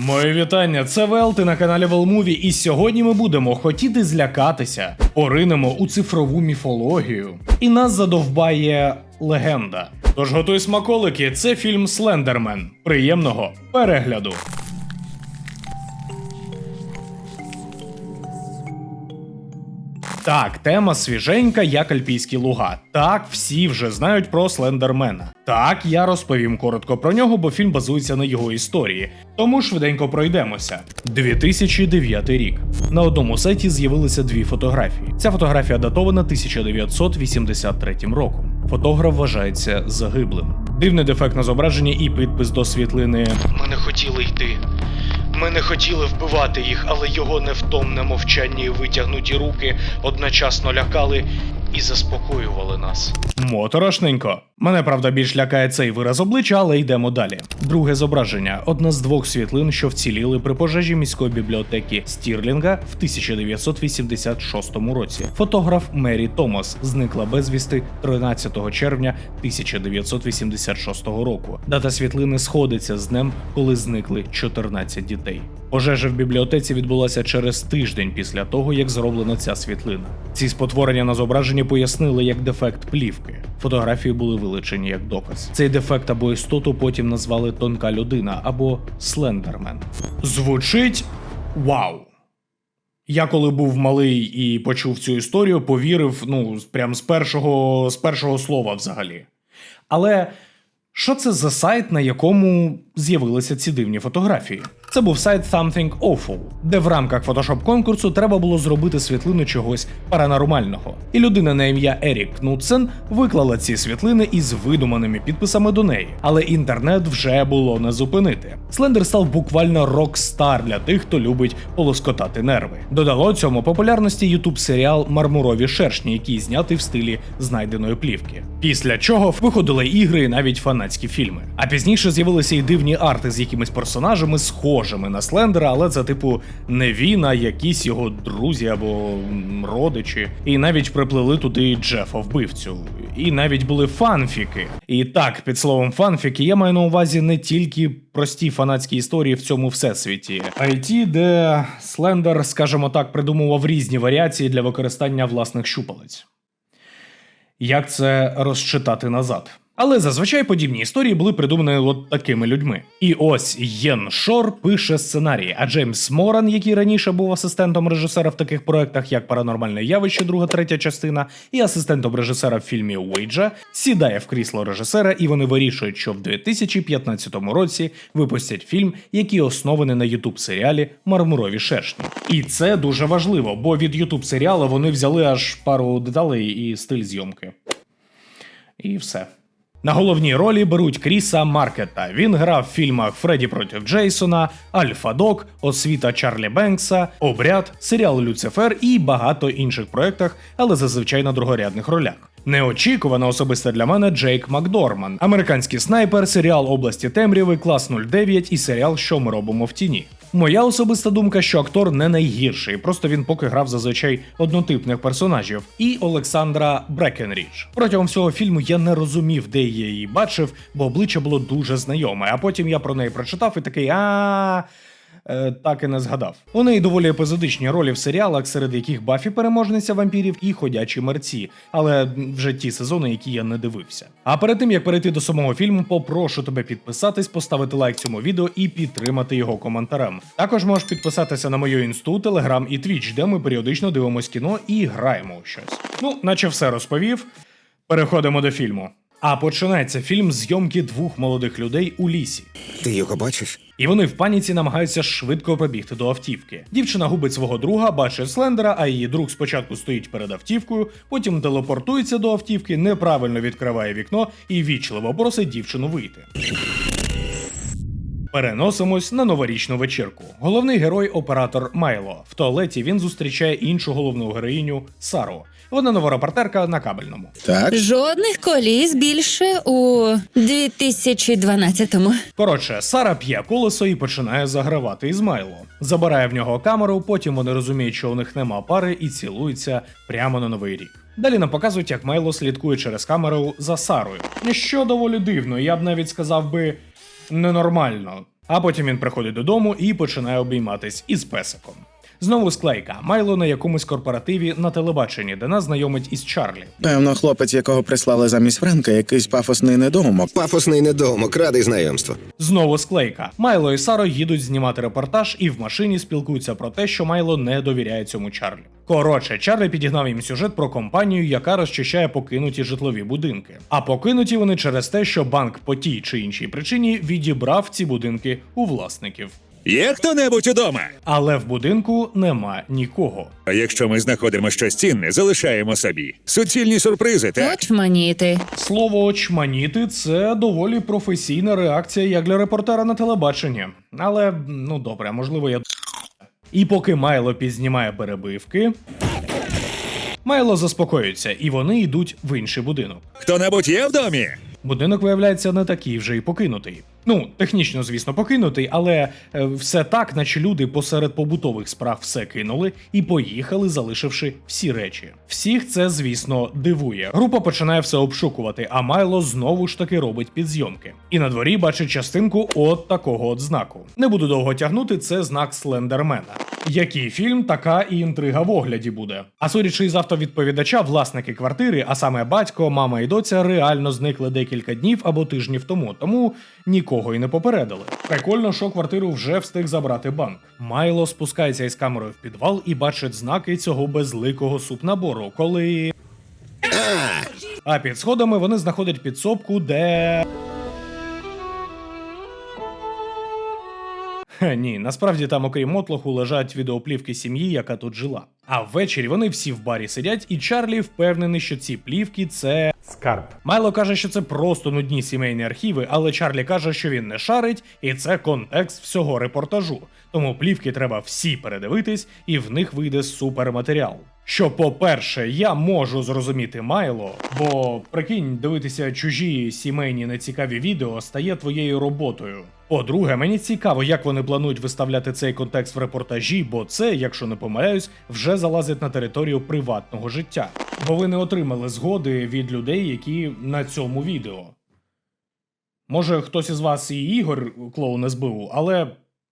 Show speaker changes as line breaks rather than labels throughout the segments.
Моє вітання, це Вел, ти на каналі Велмуві, і сьогодні ми будемо хотіти злякатися, поринемо у цифрову міфологію, і нас задовбає легенда. Тож готуй смаколики, це фільм Слендермен. Приємного перегляду. Так, тема свіженька, як альпійські луга. Так, всі вже знають про Слендермена. Так, я розповім коротко про нього, бо фільм базується на його історії. Тому швиденько пройдемося. 2009 рік. На одному сайті з'явилися дві фотографії. Ця фотографія датована 1983 роком. Фотограф вважається загиблим. Дивне дефектне зображення і підпис до світлини. Ми не хотіли йти. Ми не хотіли вбивати їх, але його невтомне мовчання і витягнуті руки одночасно лякали і заспокоювали нас. Моторошненько. Мене правда більш лякає цей вираз обличчя, але йдемо далі. Друге зображення одна з двох світлин, що вціліли при пожежі міської бібліотеки Стірлінга в 1986 році. Фотограф Мері Томас зникла безвісти 13 червня 1986 року. Дата світлини сходиться з днем, коли зникли 14 дітей. Пожежа в бібліотеці відбулася через тиждень після того, як зроблена ця світлина. Ці спотворення на зображенні пояснили як дефект плівки. Фотографії були вилучені як доказ. Цей дефект або істоту потім назвали тонка людина або слендермен. Звучить вау. Я коли був малий і почув цю історію, повірив, ну, прям з першого, з першого слова взагалі. Але що це за сайт, на якому з'явилися ці дивні фотографії? Це був сайт Something Awful, де в рамках фотошоп конкурсу треба було зробити світлину чогось паранормального. І людина на ім'я Ерік Кнутсен виклала ці світлини із видуманими підписами до неї. Але інтернет вже було не зупинити. Слендер став буквально рок-стар для тих, хто любить полоскотати нерви. Додало цьому популярності ютуб серіал Мармурові шершні, який знятий в стилі знайденої плівки. Після чого виходили ігри і навіть фанатські фільми. А пізніше з'явилися і дивні арти з якимись персонажами, схожими на Слендера, але це типу не він, а якісь його друзі або родичі. І навіть приплели туди Джефа вбивцю. І навіть були фанфіки. І так, під словом фанфіки, я маю на увазі не тільки прості фанатські історії в цьому всесвіті, а де Слендер, скажімо так, придумував різні варіації для використання власних щупалець. Як це розчитати назад? Але зазвичай подібні історії були придумані от такими людьми. І ось Єн Шор пише сценарій, а Джеймс Моран, який раніше був асистентом режисера в таких проектах, як Паранормальне явище, друга третя частина, і асистентом режисера в фільмі Уейджа, сідає в крісло режисера, і вони вирішують, що в 2015 році випустять фільм, який оснований на ютуб серіалі Мармурові шершні. І це дуже важливо, бо від ютуб серіалу вони взяли аж пару деталей і стиль зйомки. І все. На головній ролі беруть Кріса Маркета. Він грав в фільмах Фредді проти Джейсона, Альфа Док, Освіта Чарлі Бенкса, Обряд, серіал Люцифер і багато інших проєктах, але зазвичай на другорядних ролях. Неочікувано особисто для мене Джейк Макдорман, американський снайпер, серіал Області Темряви, клас 09 і серіал Що ми робимо в тіні. Моя особиста думка, що актор не найгірший, просто він поки грав зазвичай однотипних персонажів, і Олександра Брекенріч. Протягом всього фільму я не розумів, де я її бачив, бо обличчя було дуже знайоме. А потім я про неї прочитав і такий а. Е, так і не згадав. У неї доволі епізодичні ролі в серіалах, серед яких Бафі переможниця вампірів і ходячі мерці, але вже ті сезони, які я не дивився. А перед тим як перейти до самого фільму, попрошу тебе підписатись, поставити лайк цьому відео і підтримати його коментарем. Також можеш підписатися на мою інсту, телеграм і твіч, де ми періодично дивимось кіно і граємо у щось. Ну, наче все розповів. Переходимо до фільму. А починається фільм зйомки двох молодих людей у лісі.
Ти його бачиш?
І вони в паніці намагаються швидко побігти до автівки. Дівчина губить свого друга, бачить Слендера, а її друг спочатку стоїть перед автівкою, потім телепортується до автівки, неправильно відкриває вікно і вічливо просить дівчину вийти. Переносимось на новорічну вечірку. Головний герой оператор Майло. В туалеті він зустрічає іншу головну героїню Сару. Вона нова репортерка на кабельному.
Так.
Жодних коліс більше у 2012-му.
Коротше, Сара п'є колесо і починає загравати із Майло. Забирає в нього камеру, потім вони розуміють, що у них нема пари, і цілуються прямо на новий рік. Далі нам показують, як Майло слідкує через камеру за Сарою. Що доволі дивно, я б навіть сказав би ненормально. А потім він приходить додому і починає обійматись із песиком. Знову склейка. Майло на якомусь корпоративі на телебаченні, де нас знайомить із Чарлі.
Певно, хлопець, якого прислали замість Френка, якийсь пафосний недоумок.
Пафосний недоумок, радий знайомству.
Знову склейка. Майло і Саро їдуть знімати репортаж і в машині спілкуються про те, що Майло не довіряє цьому Чарлі. Коротше, Чарлі підігнав їм сюжет про компанію, яка розчищає покинуті житлові будинки. А покинуті вони через те, що банк по тій чи іншій причині відібрав ці будинки у власників.
Є хто-небудь удома?
Але в будинку нема нікого.
А якщо ми знаходимо щось цінне, залишаємо собі. Суцільні сюрпризи, так?
Очманіти.
Слово очманіти це доволі професійна реакція як для репортера на телебаченні. Але ну добре, можливо, я. І поки Майло підзнімає перебивки. Майло заспокоюється, і вони йдуть в інший будинок.
Хто-небудь є в домі?
Будинок виявляється не такий вже й покинутий. Ну, технічно, звісно, покинутий, але е, все так, наче люди посеред побутових справ все кинули і поїхали, залишивши всі речі. Всіх це, звісно, дивує. Група починає все обшукувати, а Майло знову ж таки робить підзйомки. І на дворі бачить частинку от такого от знаку. Не буду довго тягнути, це знак Слендермена. Який фільм, така і інтрига в огляді буде. А судячи із автовідповідача, власники квартири, а саме батько, мама і доця, реально зникли декілька днів або тижнів тому, тому нікого й не попередили. Прикольно, що квартиру вже встиг забрати банк. Майло спускається із камерою в підвал і бачить знаки цього безликого супнабору, коли. А під сходами вони знаходять підсобку, де. Хе, ні, насправді там, окрім мотлоху, лежать відеоплівки сім'ї, яка тут жила. А ввечері вони всі в барі сидять, і Чарлі впевнений, що ці плівки це скарб. Майло каже, що це просто нудні сімейні архіви, але Чарлі каже, що він не шарить, і це контекст всього репортажу. Тому плівки треба всі передивитись, і в них вийде суперматеріал. Що, по-перше, я можу зрозуміти Майло, бо прикинь, дивитися чужі сімейні нецікаві відео стає твоєю роботою. По-друге, мені цікаво, як вони планують виставляти цей контекст в репортажі, бо це, якщо не помиляюсь, вже залазить на територію приватного життя. Бо ви не отримали згоди від людей, які на цьому відео. Може, хтось із вас і Ігор клоун СБУ, але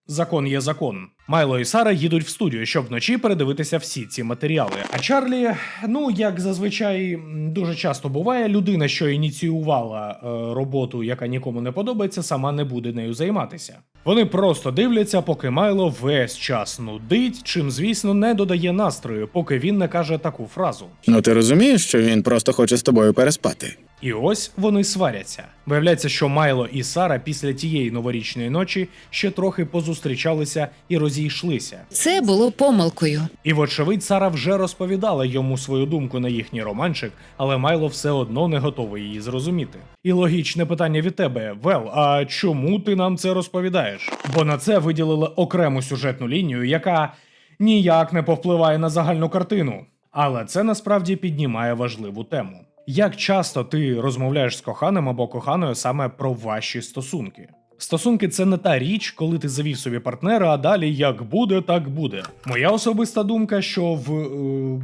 закон є закон. Майло і Сара їдуть в студію, щоб вночі передивитися всі ці матеріали. А Чарлі, ну як зазвичай дуже часто буває, людина, що ініціювала е, роботу, яка нікому не подобається, сама не буде нею займатися. Вони просто дивляться, поки Майло весь час нудить, чим, звісно, не додає настрою, поки він не каже таку фразу.
Ну ти розумієш, що він просто хоче з тобою переспати.
І ось вони сваряться. Виявляється, що Майло і Сара після тієї новорічної ночі ще трохи позустрічалися і розійшлися.
Це було помилкою.
І, вочевидь, Сара вже розповідала йому свою думку на їхній романчик, але Майло все одно не готовий її зрозуміти. І логічне питання від тебе: Вел, а чому ти нам це розповідаєш? Бо на це виділили окрему сюжетну лінію, яка ніяк не повпливає на загальну картину. Але це насправді піднімає важливу тему. Як часто ти розмовляєш з коханим або коханою саме про ваші стосунки? Стосунки це не та річ, коли ти завів собі партнера, а далі як буде, так буде. Моя особиста думка, що в е,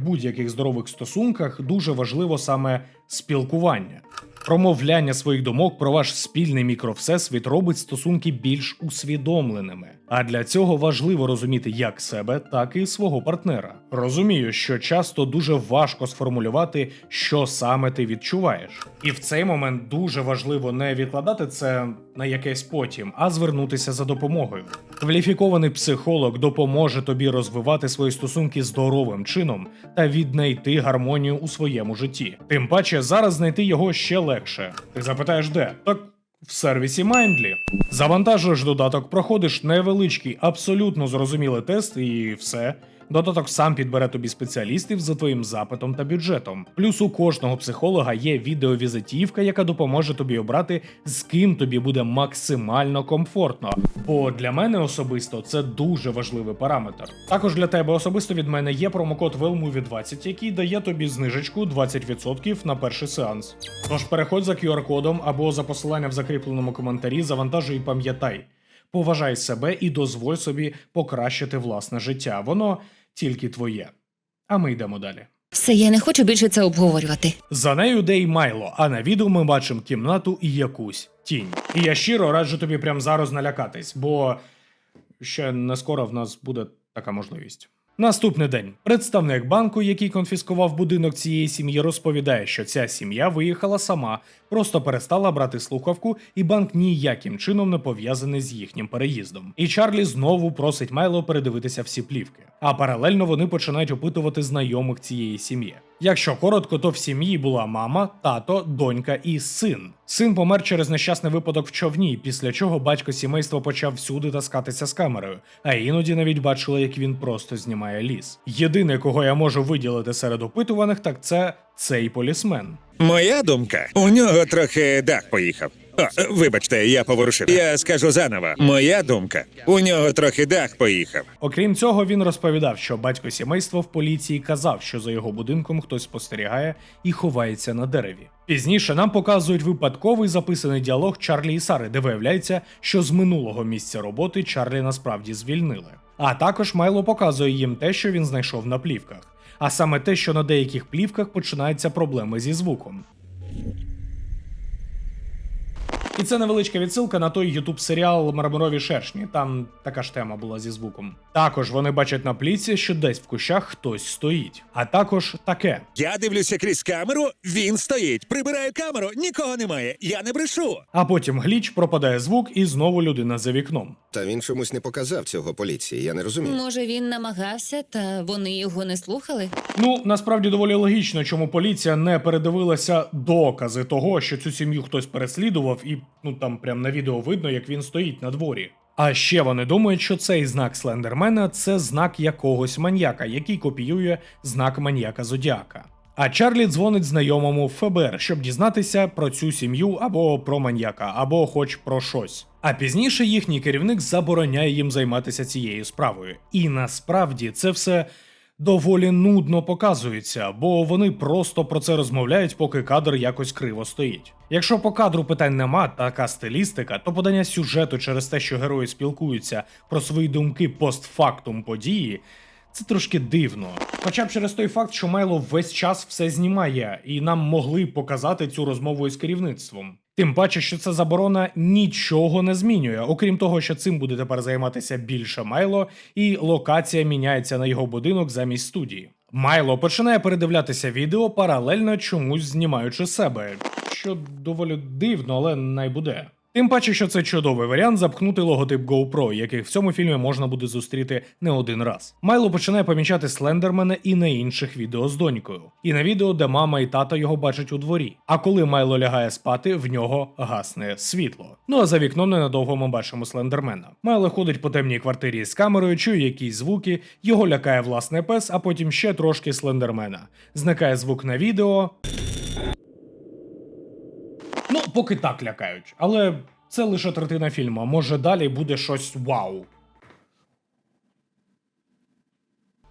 будь-яких здорових стосунках дуже важливо саме спілкування. Промовляння своїх думок про ваш спільний мікровсесвіт робить стосунки більш усвідомленими. А для цього важливо розуміти як себе, так і свого партнера. Розумію, що часто дуже важко сформулювати, що саме ти відчуваєш. І в цей момент дуже важливо не відкладати це на якесь потім, а звернутися за допомогою. Кваліфікований психолог допоможе тобі розвивати свої стосунки здоровим чином та віднайти гармонію у своєму житті. Тим паче зараз знайти його ще легше. Ти запитаєш, де? Так в сервісі Mindly. Завантажуєш додаток, проходиш невеличкий, абсолютно зрозумілий тест, і все. Додаток сам підбере тобі спеціалістів за твоїм запитом та бюджетом. Плюс у кожного психолога є відеовізитівка, яка допоможе тобі обрати, з ким тобі буде максимально комфортно. Бо для мене особисто це дуже важливий параметр. Також для тебе особисто від мене є промокод WellMovie20, який дає тобі знижечку 20% на перший сеанс. Тож переходь за QR-кодом або за посиланням в закріпленому коментарі, завантажуй і пам'ятай. Поважай себе і дозволь собі покращити власне життя. Воно тільки твоє. А ми йдемо далі.
Все, я не хочу більше це обговорювати.
За нею де й Майло, а на відео ми бачимо кімнату і якусь тінь. І я щиро раджу тобі прямо зараз налякатись, бо ще не скоро в нас буде така можливість. Наступний день представник банку, який конфіскував будинок цієї сім'ї, розповідає, що ця сім'я виїхала сама, просто перестала брати слухавку, і банк ніяким чином не пов'язаний з їхнім переїздом. І Чарлі знову просить Майло передивитися всі плівки. А паралельно вони починають опитувати знайомих цієї сім'ї. Якщо коротко, то в сім'ї була мама, тато, донька і син. Син помер через нещасний випадок в човні, після чого батько сімейства почав всюди таскатися з камерою, а іноді навіть бачили, як він просто знімає ліс. Єдине, кого я можу виділити серед опитуваних, так це цей полісмен.
Моя думка, у нього трохи дах поїхав. О, вибачте, я поворушив. Я скажу заново. Моя думка, у нього трохи дах поїхав.
Окрім цього, він розповідав, що батько сімейства в поліції казав, що за його будинком хтось спостерігає і ховається на дереві. Пізніше нам показують випадковий записаний діалог Чарлі і Сари, де виявляється, що з минулого місця роботи Чарлі насправді звільнили. А також Майло показує їм те, що він знайшов на плівках, а саме те, що на деяких плівках починаються проблеми зі звуком. І це невеличка відсилка на той ютуб серіал Мармурові шершні. Там така ж тема була зі звуком. Також вони бачать на пліці, що десь в кущах хтось стоїть. А також таке.
Я дивлюся крізь камеру, він стоїть. Прибираю камеру, нікого немає. Я не брешу.
А потім гліч пропадає звук, і знову людина за вікном.
Та він чомусь не показав цього поліції, я не розумію.
Може, він намагався, та вони його не слухали?
Ну насправді доволі логічно, чому поліція не передивилася докази того, що цю сім'ю хтось переслідував, і ну там прям на відео видно, як він стоїть на дворі. А ще вони думають, що цей знак Слендермена це знак якогось маньяка, який копіює знак маньяка Зодіака. А Чарлі дзвонить знайомому в ФБР, щоб дізнатися про цю сім'ю або про маньяка, або хоч про щось. А пізніше їхній керівник забороняє їм займатися цією справою. І насправді це все доволі нудно показується, бо вони просто про це розмовляють, поки кадр якось криво стоїть. Якщо по кадру питань нема, така стилістика, то подання сюжету через те, що герої спілкуються про свої думки постфактум події. Це трошки дивно. Хоча б через той факт, що Майло весь час все знімає, і нам могли показати цю розмову із керівництвом. Тим паче, що ця заборона нічого не змінює, окрім того, що цим буде тепер займатися більше Майло, і локація міняється на його будинок замість студії. Майло починає передивлятися відео, паралельно чомусь знімаючи себе, що доволі дивно, але найбуде. Тим паче, що це чудовий варіант запхнути логотип GoPro, яких в цьому фільмі можна буде зустріти не один раз. Майло починає помічати Слендермена і на інших відео з донькою, і на відео, де мама і тата його бачать у дворі. А коли Майло лягає спати, в нього гасне світло. Ну а за вікном ненадовго ми бачимо Слендермена. Майло ходить по темній квартирі з камерою, чує якісь звуки, його лякає власне пес, а потім ще трошки Слендермена. Зникає звук на відео. Поки так лякають, але це лише третина фільму. Може далі буде щось вау.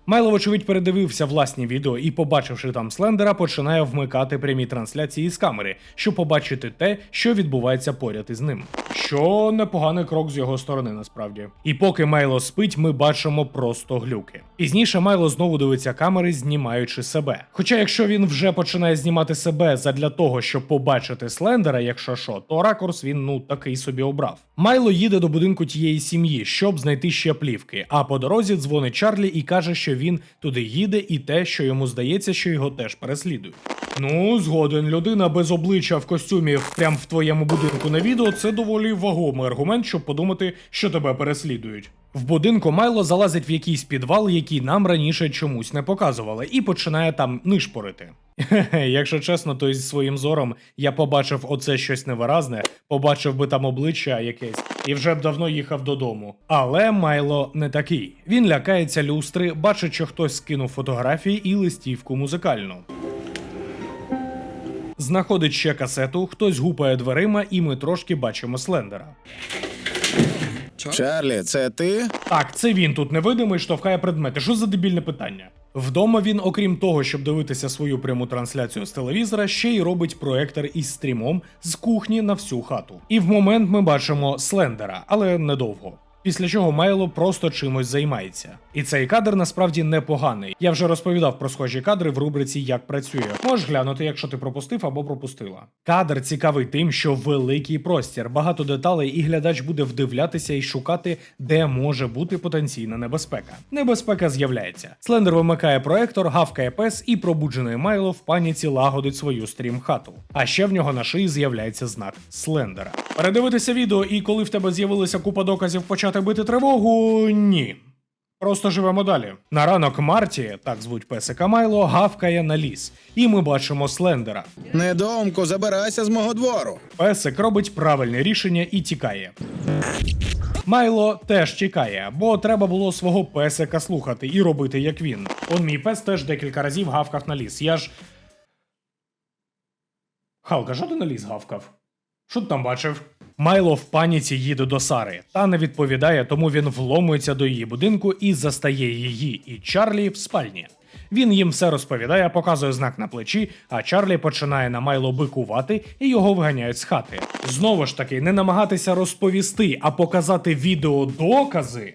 Майло, вочевидь, передивився власні відео і, побачивши там Слендера, починає вмикати прямі трансляції з камери, щоб побачити те, що відбувається поряд із ним. Що непоганий крок з його сторони, насправді. І поки Майло спить, ми бачимо просто глюки. Пізніше Майло знову дивиться камери, знімаючи себе. Хоча, якщо він вже починає знімати себе задля того, щоб побачити Слендера, якщо що, то ракурс він ну такий собі обрав. Майло їде до будинку тієї сім'ї, щоб знайти ще плівки. А по дорозі дзвонить Чарлі і каже, що він туди їде, і те, що йому здається, що його теж переслідують. Ну, згоден, людина без обличчя в костюмі прямо в твоєму будинку на відео це доволі вагомий аргумент, щоб подумати, що тебе переслідують. В будинку Майло залазить в якийсь підвал, який нам раніше чомусь не показували, і починає там нишпорити. Якщо чесно, то із своїм зором я побачив оце щось невиразне, побачив би там обличчя якесь і вже б давно їхав додому. Але Майло не такий. Він лякається люстри, бачить, що хтось скинув фотографії і листівку музикальну. Знаходить ще касету, хтось гупає дверима, і ми трошки бачимо Слендера.
Чарлі, це ти?
Так, це він тут невидимий, штовхає предмети. Що за дебільне питання? Вдома він, окрім того, щоб дивитися свою пряму трансляцію з телевізора, ще й робить проектор із стрімом з кухні на всю хату. І в момент ми бачимо Слендера, але недовго. Після чого Майло просто чимось займається. І цей кадр насправді непоганий. Я вже розповідав про схожі кадри в рубриці Як працює. Можеш глянути, якщо ти пропустив або пропустила. Кадр цікавий тим, що великий простір, багато деталей, і глядач буде вдивлятися і шукати, де може бути потенційна небезпека. Небезпека з'являється. Слендер вимикає проектор, гавкає пес, і пробуджений Майло в паніці лагодить свою стрім-хату. А ще в нього на шиї з'являється знак Слендера. Передивитися відео, і коли в тебе з'явилася купа доказів почати бити тривогу, ні. Просто живемо далі. На ранок Марті, так звуть песика Майло, гавкає на ліс, і ми бачимо Слендера.
Недоумку, забирайся з мого двору.
Песик робить правильне рішення і тікає. Майло теж тікає, бо треба було свого песика слухати і робити як він. Он мій пес теж декілька разів гавкав на ліс. Я ж. Халка, що ти на ліс гавкав? Що ти там бачив? Майло в паніці їде до Сари. Та не відповідає, тому він вломується до її будинку і застає її і Чарлі в спальні. Він їм все розповідає, показує знак на плечі, а Чарлі починає на Майло бикувати і його виганяють з хати. Знову ж таки, не намагатися розповісти, а показати відеодокази.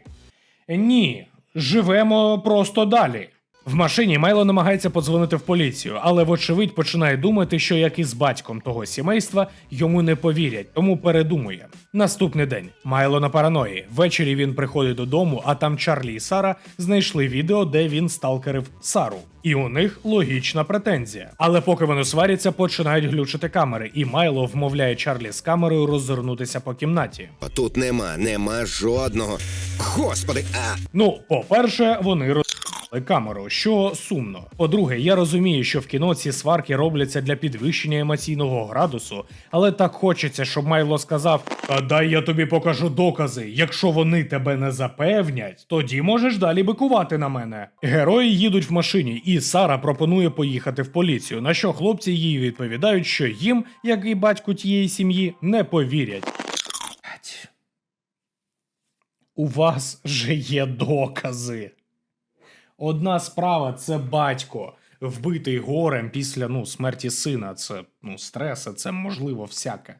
Ні, живемо просто далі. В машині Майло намагається подзвонити в поліцію, але вочевидь починає думати, що як і з батьком того сімейства йому не повірять, тому передумує. Наступний день Майло на параної. Ввечері він приходить додому, а там Чарлі і Сара знайшли відео, де він сталкерив Сару. І у них логічна претензія. Але поки вони сваряться, починають глючити камери, і Майло вмовляє Чарлі з камерою роззирнутися по кімнаті.
Тут нема, нема жодного. Господи, а
Ну, по-перше, вони камеру, що сумно. По-друге, я розумію, що в кіно ці сварки робляться для підвищення емоційного градусу, але так хочеться, щоб Майло сказав: А дай я тобі покажу докази. Якщо вони тебе не запевнять, тоді можеш далі бикувати на мене. Герої їдуть в машині, і Сара пропонує поїхати в поліцію. На що хлопці їй відповідають, що їм, як і батьку тієї сім'ї, не повірять. У вас же є докази. Одна справа це батько, вбитий горем після ну, смерті сина. Це ну, стреси, це можливо всяке.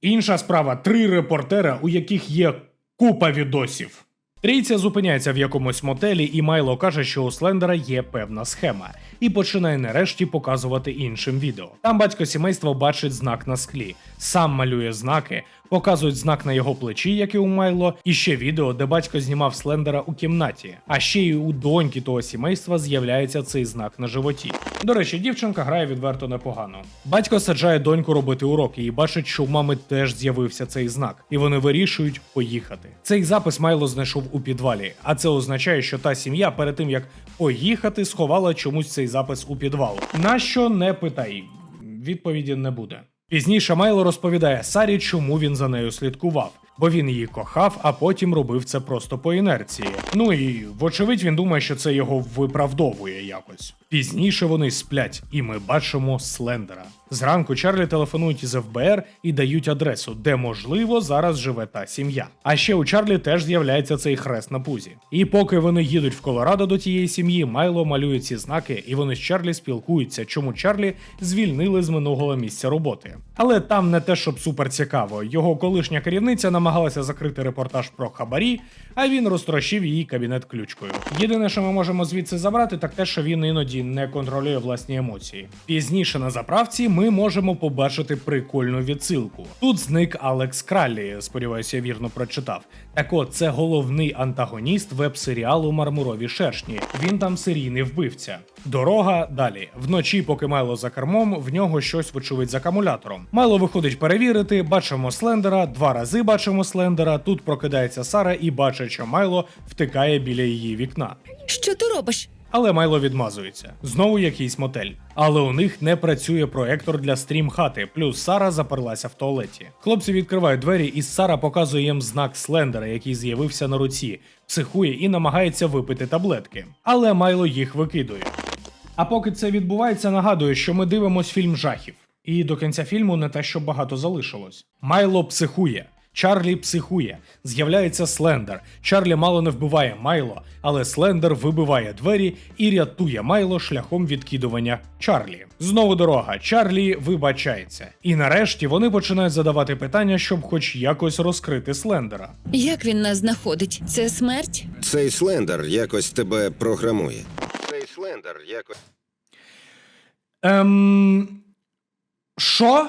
Інша справа три репортера, у яких є купа відосів. Трійця зупиняється в якомусь мотелі, і Майло каже, що у Слендера є певна схема, і починає нарешті показувати іншим відео. Там батько сімейства бачить знак на склі, сам малює знаки, показують знак на його плечі, як і у Майло, і ще відео, де батько знімав Слендера у кімнаті. А ще й у доньки того сімейства з'являється цей знак на животі. До речі, дівчинка грає відверто непогано. Батько саджає доньку робити уроки і бачить, що у мами теж з'явився цей знак, і вони вирішують поїхати. Цей запис Майло знайшов у підвалі, а це означає, що та сім'я перед тим як поїхати, сховала чомусь цей запис у підвал. Нащо не питай, відповіді не буде. Пізніше Майло розповідає Сарі, чому він за нею слідкував, бо він її кохав, а потім робив це просто по інерції. Ну і вочевидь він думає, що це його виправдовує якось. Пізніше вони сплять, і ми бачимо Слендера. Зранку Чарлі телефонують із ФБР і дають адресу, де можливо зараз живе та сім'я. А ще у Чарлі теж з'являється цей хрест на пузі. І поки вони їдуть в Колорадо до тієї сім'ї, Майло малює ці знаки, і вони з Чарлі спілкуються, чому Чарлі звільнили з минулого місця роботи. Але там не те, щоб супер цікаво. Його колишня керівниця намагалася закрити репортаж про хабарі, а він розтрощив її кабінет ключкою. Єдине, що ми можемо звідси забрати, так те, що він іноді не контролює власні емоції. Пізніше на заправці ми можемо побачити прикольну відсилку. Тут зник Алекс Краллі, сподіваюся, я вірно прочитав. Так от, це головний антагоніст веб-серіалу Мармурові шершні. Він там серійний вбивця. Дорога далі. Вночі, поки Майло за кермом, в нього щось вочевидь з акумулятором. Майло виходить перевірити, бачимо Слендера, два рази бачимо Слендера. Тут прокидається Сара і бачить, що Майло втикає біля її вікна.
Що ти робиш?
Але Майло відмазується. Знову якийсь мотель. Але у них не працює проектор для стрім хати, плюс Сара заперлася в туалеті. Хлопці відкривають двері, і Сара показує їм знак Слендера, який з'явився на руці, психує і намагається випити таблетки. Але Майло їх викидує. А поки це відбувається, нагадую, що ми дивимось фільм жахів. І до кінця фільму не те, що багато залишилось. Майло психує. Чарлі психує, з'являється Слендер. Чарлі мало не вбиває Майло, але Слендер вибиває двері і рятує Майло шляхом відкидування Чарлі. Знову дорога. Чарлі вибачається. І нарешті вони починають задавати питання, щоб хоч якось розкрити Слендера.
Як він нас знаходить? Це смерть?
Цей слендер якось тебе програмує. Цей слендер якось.
Ем. Що?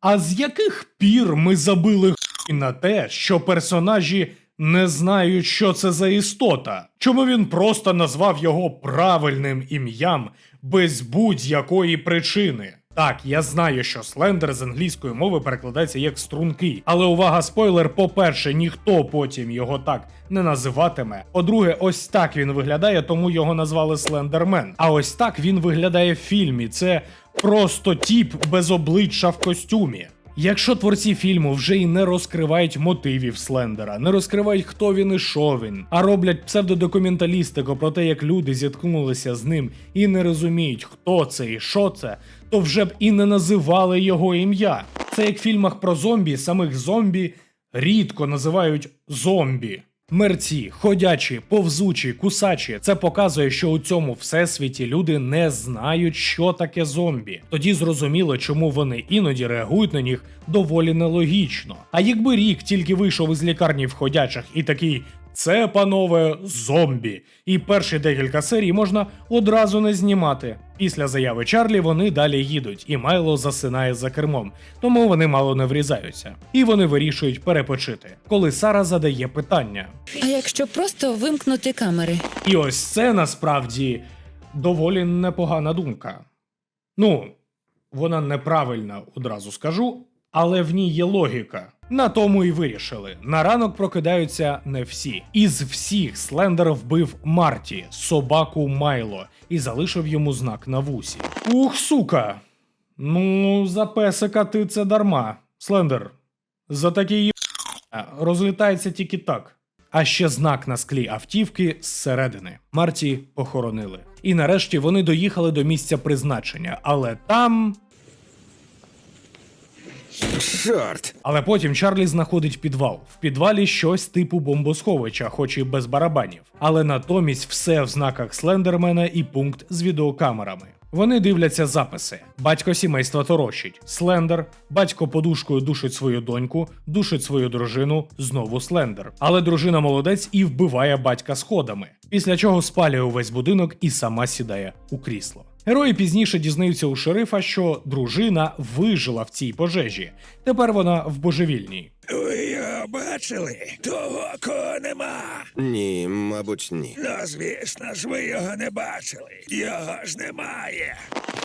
А з яких пір ми забили хуй на те, що персонажі не знають, що це за істота? Чому він просто назвав його правильним ім'ям без будь-якої причини? Так, я знаю, що слендер з англійської мови перекладається як стрункий, але увага, спойлер, по-перше, ніхто потім його так не називатиме. По-друге, ось так він виглядає, тому його назвали Слендермен. А ось так він виглядає в фільмі. Це просто тіп без обличчя в костюмі. Якщо творці фільму вже і не розкривають мотивів Слендера, не розкривають, хто він і що він, а роблять псевдодокументалістику про те, як люди зіткнулися з ним і не розуміють, хто це і що це, то вже б і не називали його ім'я. Це як в фільмах про зомбі, самих зомбі рідко називають зомбі. Мерці, ходячі, повзучі, кусачі. Це показує, що у цьому всесвіті люди не знають, що таке зомбі. Тоді зрозуміло, чому вони іноді реагують на них доволі нелогічно. А якби рік тільки вийшов із лікарні в ходячих і такий. Це, панове, зомбі. І перші декілька серій можна одразу не знімати. Після заяви Чарлі вони далі їдуть, і Майло засинає за кермом, тому вони мало не врізаються. І вони вирішують перепочити, коли Сара задає питання.
А якщо просто вимкнути камери?
І ось це насправді доволі непогана думка. Ну, вона неправильна, одразу скажу, але в ній є логіка. На тому і вирішили. На ранок прокидаються не всі. Із всіх Слендер вбив Марті, собаку Майло, і залишив йому знак на вусі. Ух, сука! Ну, за песика ти це дарма. Слендер. За такі є... розлітається тільки так. А ще знак на склі автівки зсередини. Марті похоронили. І нарешті вони доїхали до місця призначення, але там.
Чорт!
Але потім Чарлі знаходить підвал. В підвалі щось типу бомбосховища, хоч і без барабанів. Але натомість все в знаках Слендермена і пункт з відеокамерами. Вони дивляться записи. Батько сімейства торощить. Слендер, батько подушкою душить свою доньку, душить свою дружину, знову Слендер. Але дружина молодець і вбиває батька сходами. Після чого спалює увесь будинок і сама сідає у крісло. Герої пізніше дізнаються у шерифа, що дружина вижила в цій пожежі. Тепер вона в божевільній.
Бачили? Того кого нема.
Ні, мабуть, ні.
Ну, звісно ж, ви його не бачили. Його ж немає.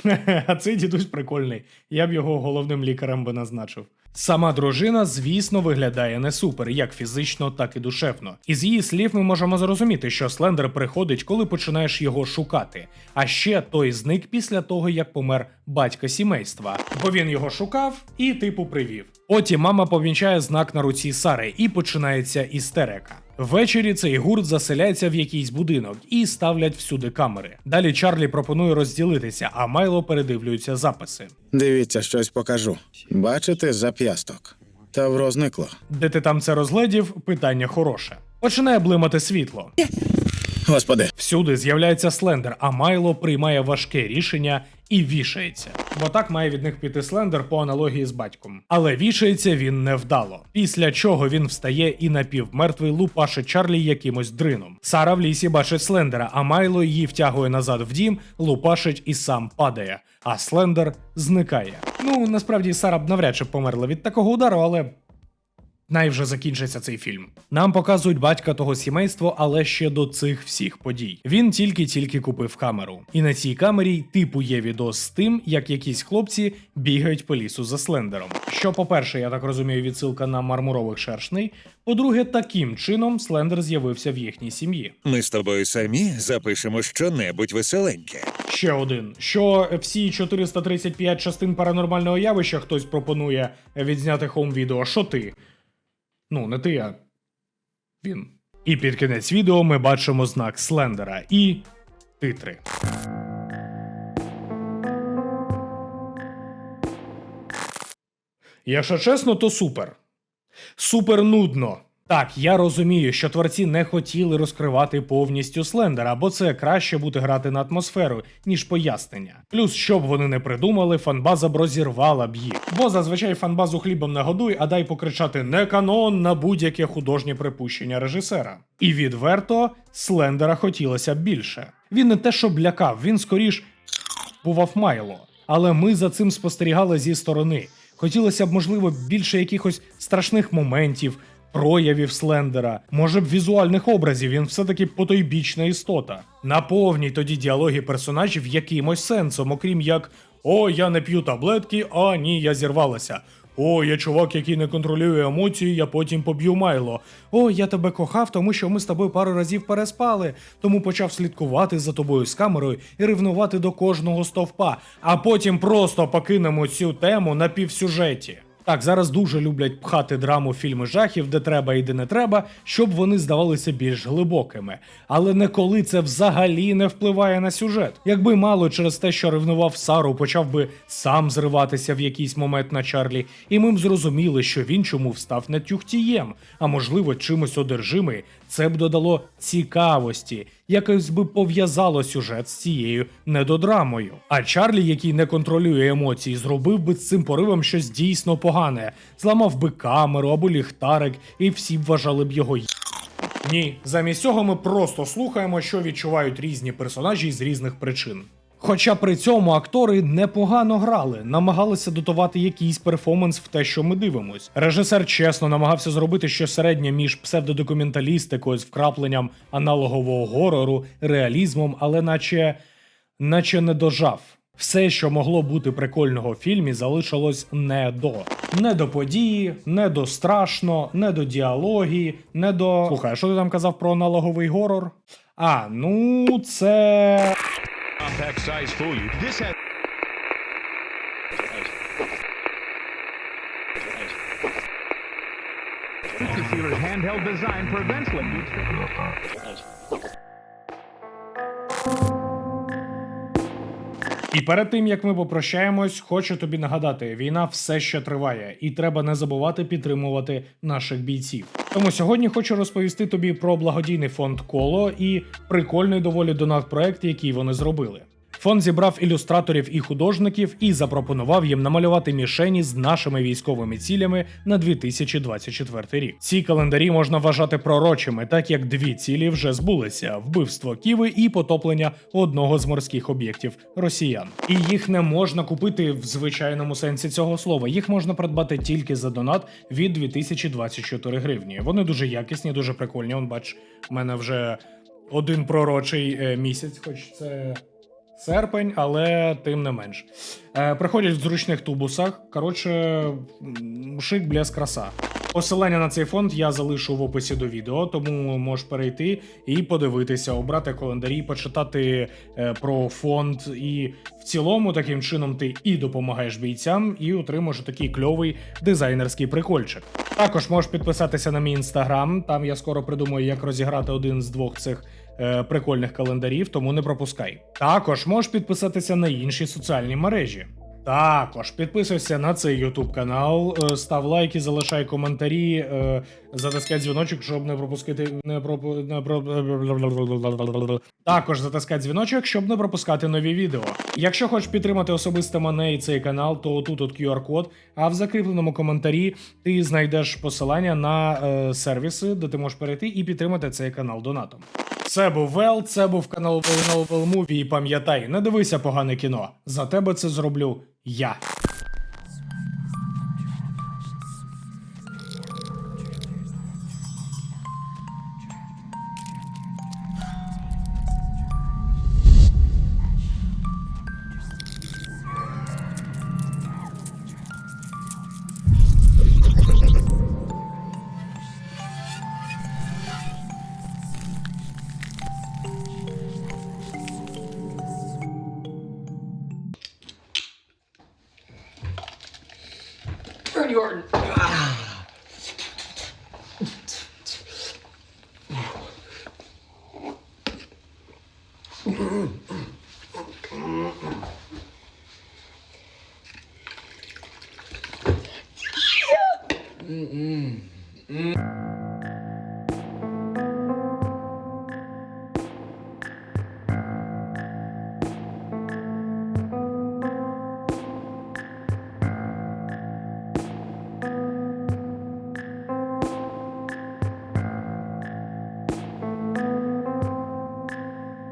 А цей дідусь прикольний. Я б його головним лікарем би назначив. Сама дружина, звісно, виглядає не супер, як фізично, так і душевно. Із її слів ми можемо зрозуміти, що Слендер приходить, коли починаєш його шукати. А ще той зник після того, як помер батько сімейства, бо він його шукав і типу привів. Потім мама помічає знак на руці Сари і починається істерика. Ввечері цей гурт заселяється в якийсь будинок і ставлять всюди камери. Далі Чарлі пропонує розділитися, а Майло передивлюється записи.
Дивіться, щось покажу. Бачите зап'ясток? Тавро зникло.
Де ти там це розгледів? Питання хороше. Починає блимати світло.
Господи,
Всюди з'являється Слендер, а Майло приймає важке рішення і вішається. Бо так має від них піти Слендер по аналогії з батьком. Але вішається він невдало. Після чого він встає і напівмертвий лупаше Чарлі якимось дрином. Сара в лісі бачить Слендера, а Майло її втягує назад в дім, лупашить і сам падає. А Слендер зникає. Ну насправді Сара б навряд чи померла від такого удару, але Най вже закінчиться цей фільм. Нам показують батька того сімейства, але ще до цих всіх подій. Він тільки-тільки купив камеру. І на цій камері типу є відос з тим, як якісь хлопці бігають по лісу за слендером. Що, по-перше, я так розумію, відсилка на мармурових шершней. По-друге, таким чином слендер з'явився в їхній сім'ї.
Ми з тобою самі запишемо щонебудь веселеньке.
Ще один. Що всі 435 частин паранормального явища хтось пропонує відзняти хоум-відео, що ти? Ну, не ти, а він. І під кінець відео ми бачимо знак Слендера і титри. Якщо чесно, то супер. Супер нудно. Так, я розумію, що творці не хотіли розкривати повністю Слендера, бо це краще буде грати на атмосферу, ніж пояснення. Плюс, що б вони не придумали, фанбаза б розірвала б їх. Бо зазвичай фанбазу хлібом не годуй, а дай покричати не канон на будь-яке художнє припущення режисера. І відверто Слендера хотілося б більше. Він не те, що лякав, він скоріш бував майло. Але ми за цим спостерігали зі сторони. Хотілося б, можливо, більше якихось страшних моментів, проявів Слендера, може б візуальних образів, він все-таки потойбічна істота. Наповніть тоді діалоги персонажів якимось сенсом, окрім як О, я не п'ю таблетки, а ні, я зірвалася. О, я чувак, який не контролює емоції, я потім поб'ю майло. О, я тебе кохав, тому що ми з тобою пару разів переспали, тому почав слідкувати за тобою з камерою і ревнувати до кожного стовпа, а потім просто покинемо цю тему на півсюжеті. Так, зараз дуже люблять пхати драму фільми жахів, де треба і де не треба, щоб вони здавалися більш глибокими. Але не коли це взагалі не впливає на сюжет. Якби мало через те, що ревнував Сару, почав би сам зриватися в якийсь момент на Чарлі, і ми б зрозуміли, що він чому встав не тюхтієм, а можливо чимось одержимий, це б додало цікавості, якось би пов'язало сюжет з цією недодрамою. А Чарлі, який не контролює емоції, зробив би з цим поривом щось дійсно погане, зламав би камеру або ліхтарик, і всі б вважали б його ні, замість цього ми просто слухаємо, що відчувають різні персонажі з різних причин. Хоча при цьому актори непогано грали, намагалися дотувати якийсь перформанс в те, що ми дивимось. Режисер чесно намагався зробити щось середнє між псевдодокументалістикою з вкрапленням аналогового горору, реалізмом, але наче, наче не дожав. Все, що могло бути прикольного в фільмі, залишилось не до. Не до події, не до страшно, не до діалогії, не до. Слухай, що ти там казав про аналоговий горор? А, ну це.
Compact size for you. This has handheld design prevents leakage.
І перед тим як ми попрощаємось, хочу тобі нагадати: війна все ще триває, і треба не забувати підтримувати наших бійців. Тому сьогодні хочу розповісти тобі про благодійний фонд Коло і прикольний доволі донат проект, який вони зробили. Фонд зібрав ілюстраторів і художників і запропонував їм намалювати мішені з нашими військовими цілями на 2024 рік. Ці календарі можна вважати пророчими, так як дві цілі вже збулися: вбивство Ківи і потоплення одного з морських об'єктів росіян. І їх не можна купити в звичайному сенсі цього слова. Їх можна придбати тільки за донат від 2024 гривні. Вони дуже якісні, дуже прикольні. Он бач, в мене вже один пророчий е, місяць, хоч це серпень, але тим не менш. Е, приходять в зручних тубусах. Коротше, шик, блеск, краса. Посилання на цей фонд я залишу в описі до відео, тому можеш перейти і подивитися, обрати календарі, почитати е, про фонд. І в цілому, таким чином, ти і допомагаєш бійцям, і отримаєш такий кльовий дизайнерський прикольчик. Також можеш підписатися на мій інстаграм. Там я скоро придумаю, як розіграти один з двох цих е, прикольних календарів, тому не пропускай. Також можеш підписатися на інші соціальні мережі. Також підписуйся на цей YouTube канал, е, став лайки, залишай коментарі, е, затискай дзвіночок, щоб не пропускати. Не пропу... не про... Також затискай дзвіночок, щоб не пропускати нові відео. Якщо хочеш підтримати особисто мене і цей канал, то тут от QR-код, а в закріпленому коментарі ти знайдеш посилання на е, сервіси, де ти можеш перейти і підтримати цей канал донатом. Це був Вел, це був канал Movie, і пам'ятай, не дивися погане кіно. За тебе це зроблю я.